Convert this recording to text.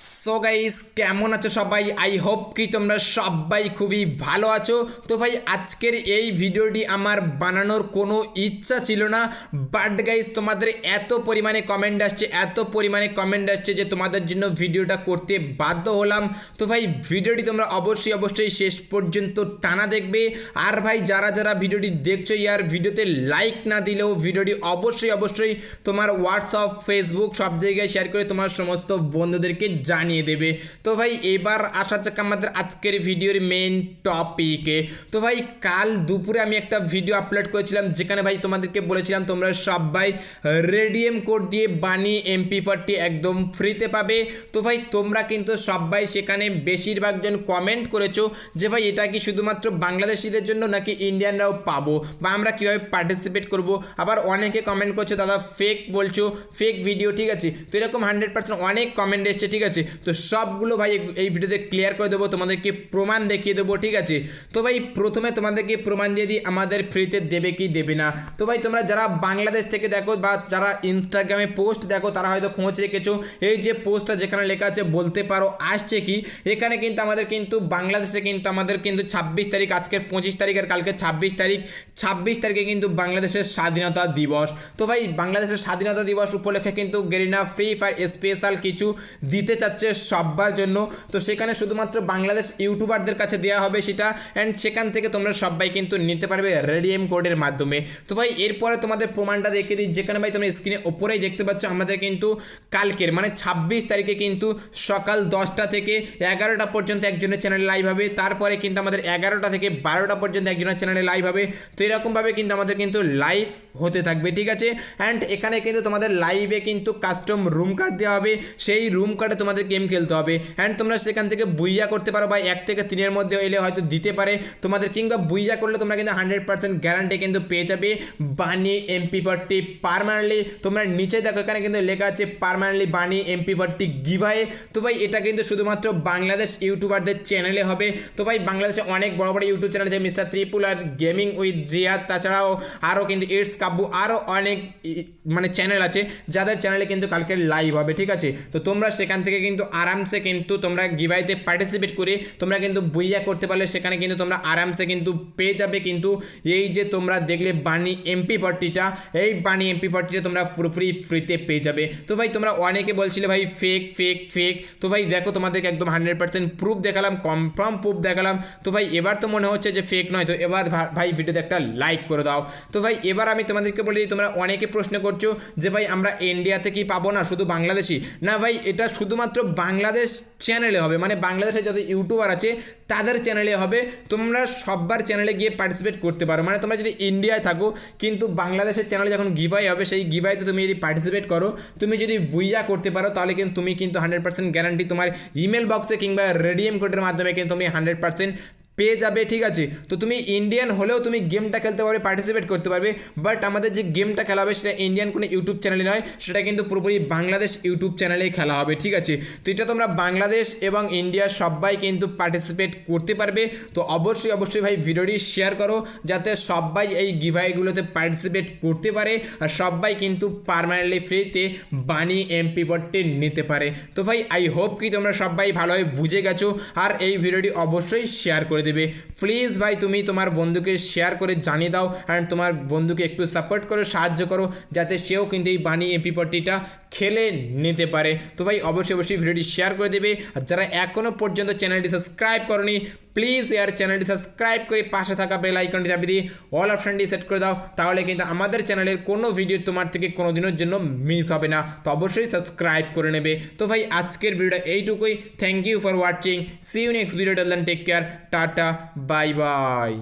lives. So guys কেমন আছো সবাই? আই হোপ কি তোমরা সবাই খুবই ভালো আছো। তো ভাই, আজকের এই ভিডিওটি আমার বানানোর কোনো ইচ্ছা ছিল না। বাট গাইস তোমাদের এত পরিমাণে কমেন্ট আসছে, এত পরিমাণে কমেন্ট আসছে যে তোমাদের জন্য ভিডিওটা করতে বাধ্য হলাম। তো ভাই, ভিডিওটি তোমরা অবশ্যই অবশ্যই শেষ পর্যন্ত টানা দেখবে। আর ভাই, যারা যারা ভিডিওটি দেখছ ইয়ার, ভিডিওতে লাইক না দিলেও ভিডিওটি অবশ্যই অবশ্যই তোমার হোয়াটসঅ্যাপ ফেসবুক সব জায়গায় শেয়ার করে তোমার সমস্ত বন্ধুদেরকে জানিয়ে দেবে। তো ভাই, এবার আসা যাক আমাদের আজকের ভিডিওর মেন টপিকে তো ভাই, কাল দুপুরে আমি একটা ভিডিও আপলোড করেছিলাম, যেখানে ভাই তোমাদেরকে বলেছিলাম তোমরা সবাই রেডিএম কোড দিয়ে বানি এমপি ফোরটি একদম ফ্রিতে পাবে। তো ভাই, তোমরা কিন্তু সবাই সেখানে বেশিরভাগজন কমেন্ট করেছ যে ভাই, এটা কি শুধুমাত্র বাংলাদেশিদের জন্য নাকি ইন্ডিয়ানরাও পাবো? বা আমরা কীভাবে পার্টিসিপেট করব? আবার অনেকে কমেন্ট করছ, দাদা ফেক বলছো ফেক ভিডিও ঠিক আছে। তো এরকম হান্ড্রেড পার্সেন্ট অনেক কমেন্ট এসছে, ঠিক আছে? তো সবগুলো ভাই এই ভিডিওতে ক্লিয়ার করে দেবো, তোমাদেরকে প্রমাণ দেখিয়ে দেবো, ঠিক আছে? তো ভাই, প্রথমে তোমাদেরকে প্রমাণ দিয়ে দিই, আমাদের ফ্রিতে দেবে কি দেবে না। তো ভাই, তোমরা যারা বাংলাদেশ থেকে দেখো বা যারা ইনস্টাগ্রামে পোস্ট দেখো, তারা হয়তো খোঁজ রেখেছো। এই যে পোস্টটা যেখানে লেখা আছে, বলতে পারো, আসছে কি? এখানে কিন্তু আমাদের কিন্তু বাংলাদেশে কিন্তু আমাদের কিন্তু ছাব্বিশ তারিখ, আজকের পঁচিশ তারিখের কালকে ছাব্বিশ তারিখ। ছাব্বিশ তারিখে কিন্তু বাংলাদেশের স্বাধীনতা দিবস। তো ভাই, বাংলাদেশের স্বাধীনতা দিবস উপলক্ষে কিন্তু গেরিনা ফ্রি ফায়ার স্পেশাল কিছু দিতে চাচ্ছে সবার জন্য। তো সেখানে শুধুমাত্র বাংলাদেশ ইউটিউবারদের কাছে দেওয়া হবে সেটা। অ্যান্ড সেখান থেকে তোমরা সবাই কিন্তু নিতে পারবে রেডিএম কোডের মাধ্যমে। তো ভাই, এরপরে তোমাদের প্রমাণটা দেখে দিই। যেখানে ভাই, তোমরা স্ক্রিনে ওপরেই দেখতে পাচ্ছ, আমাদের কিন্তু কালকের মানে ছাব্বিশ তারিখে কিন্তু সকাল দশটা থেকে এগারোটা পর্যন্ত একজনের চ্যানেলে লাইভ হবে। তারপরে কিন্তু আমাদের এগারোটা থেকে বারোটা পর্যন্ত একজনের চ্যানেলে লাইভ হবে। তো এরকমভাবে কিন্তু আমাদের কিন্তু লাইভ হতে থাকবে, ঠিক আছে? অ্যান্ড এখানে কিন্তু তোমাদের লাইভে কিন্তু কাস্টম রুম কার্ড দেওয়া হবে। সেই রুম কার্ডে তোমাদের গেম খেলতে হবে। অ্যান্ড তোমরা সেখান থেকে বুইয়া করতে পারো বা এক থেকে তিনের মধ্যে এলে হয়তো দিতে পারে। তোমাদের কিংবা বুইয়া করলে তোমরা কিন্তু হান্ড্রেড পার্সেন্ট গ্যারান্টি কিন্তু পেয়ে যাবে। বানি এমপি ফোরটি পারমানেন্টলি তোমরা নিচে দেখো, এখানে কিন্তু লেখা আছে পারমানেন্টলি বানি এমপি ফোরটি গিভায়ে তো ভাই, এটা কিন্তু শুধুমাত্র বাংলাদেশ ইউটিউবারদের চ্যানেলে হবে। তো ভাই, বাংলাদেশে অনেক বড় বড় ইউটিউব চ্যানেল আছে, mister triple R gaming with Ziyad. তাছাড়াও আরও কিন্তু ইটস কাব্বু আরও অনেক মানে চ্যানেল আছে, যাদের চ্যানেলে কিন্তু কালকে লাইভ হবে, ঠিক আছে? তো তোমরা সেখান থেকে কিন্তু আরামসে কিন্তু তোমরা গিভাইতে পার্টিসিপেট করে তোমরা কিন্তু বইয়া করতে পারলে, সেখানে কিন্তু তোমরা আরামসে কিন্তু পেয়ে যাবে। কিন্তু এই যে তোমরা দেখলে বানি এমপি ফর্টিটা এই বানি এমপি ফর্টিটা তোমরা পুরোপুরি ফ্রিতে পেয়ে যাবে। তো ভাই, তোমরা অনেকে বলছিলে ভাই ফেক ফেক ফেক তো ভাই, দেখো তোমাদেরকে একদম হান্ড্রেড পার্সেন্ট প্রুফ দেখালাম কনফার্ম প্রুফ দেখালাম। তো ভাই, এবার তো মনে হচ্ছে যে ফেক নয়, তো এবার ভাই, ভিডিওতে একটা লাইক করে দাও। তো ভাই, এবার আমি তোমাদেরকে বলে দিই, তোমরা অনেকে প্রশ্ন করছ যে ভাই, আমরা ইন্ডিয়াতে কি পাবো না, শুধু বাংলাদেশি? না ভাই, এটা শুধুমাত্র বাংলাদেশ চ্যানেলে হবে। মানে বাংলাদেশে যত ইউটিউবার আছে, তাদের চ্যানেলে হবে। তোমরা সববার চ্যানেলে গিয়ে পার্টিসিপেট করতে পারো। মানে তোমরা যদি ইন্ডিয়ায় থাকো, কিন্তু বাংলাদেশের চ্যানেলে যখন গিভাই হবে, সেই গিভাইতে তুমি যদি পার্টিসিপেট করো, তুমি যদি বুইয়া করতে পারো, তাহলে কিন্তু তুমি কিন্তু হান্ড্রেড পার্সেন্ট গ্যারান্টি তোমার ইমেল বক্সে কিংবা রেডিএম কোডের মাধ্যমে কিন্তু তুমি হান্ড্রেড পার্সেন্ট পেয়ে যাবে, ঠিক আছে? তো তুমি ইন্ডিয়ান হলেও তুমি গেমটা খেলতে পারবে পার্টিসিপেট করতে পারবে। বাট আমাদের যে গেমটা খেলা হবে সেটা ইন্ডিয়ান কোনো ইউটিউব চ্যানেলে নয়, সেটা কিন্তু পুরোপুরি বাংলাদেশ ইউটিউব চ্যানেলেই খেলা হবে, ঠিক আছে? তো এটা তোমরা বাংলাদেশ এবং ইন্ডিয়া সবাই কিন্তু পার্টিসিপেট করতে পারবে। তো অবশ্যই অবশ্যই ভাই ভিডিওটি শেয়ার করো, যাতে সবাই এই গিভাইগুলোতে পার্টিসিপেট করতে পারে আর সবাই কিন্তু পারমানেন্টলি ফ্রিতে বানি এমপি পটটি নিতে পারে। তো ভাই আই হোপ কি তোমরা সবাই ভালোভাবে বুঝে গেছো, আর এই ভিডিওটি অবশ্যই শেয়ার করে দেবে। প্লিজ ভাই, তুমি তোমার বন্ধুকে শেয়ার করে জানিয়ে দাও অ্যান্ড তোমার বন্ধুকে একটু সাপোর্ট করো, সাহায্য করো, যাতে সেও কিন্তু এই বানি এমপি পট্টিটা খেলে নিতে পারে। তো ভাই, অবশ্যই অবশ্যই ভিডিওটি শেয়ার করে দেবে। আর যারা এখনও পর্যন্ত চ্যানেলটি সাবস্ক্রাইব করনি প্লিজ এয়ার চ্যানেলটি সাবস্ক্রাইব করে পাশে থাকা বেল আইকনটি চাপিয়ে দিয়ে অল অপশানটি সেট করে দাও। তাহলে কিন্তু আমাদের চ্যানেলের কোনো ভিডিও তোমার থেকে কোনো দিনের জন্য মিস হবে না। তো অবশ্যই সাবস্ক্রাইব করে নেবে। তো ভাই, আজকের ভিডিওটা এইটুকুই। Thank you for watching see you next video take care tata bye bye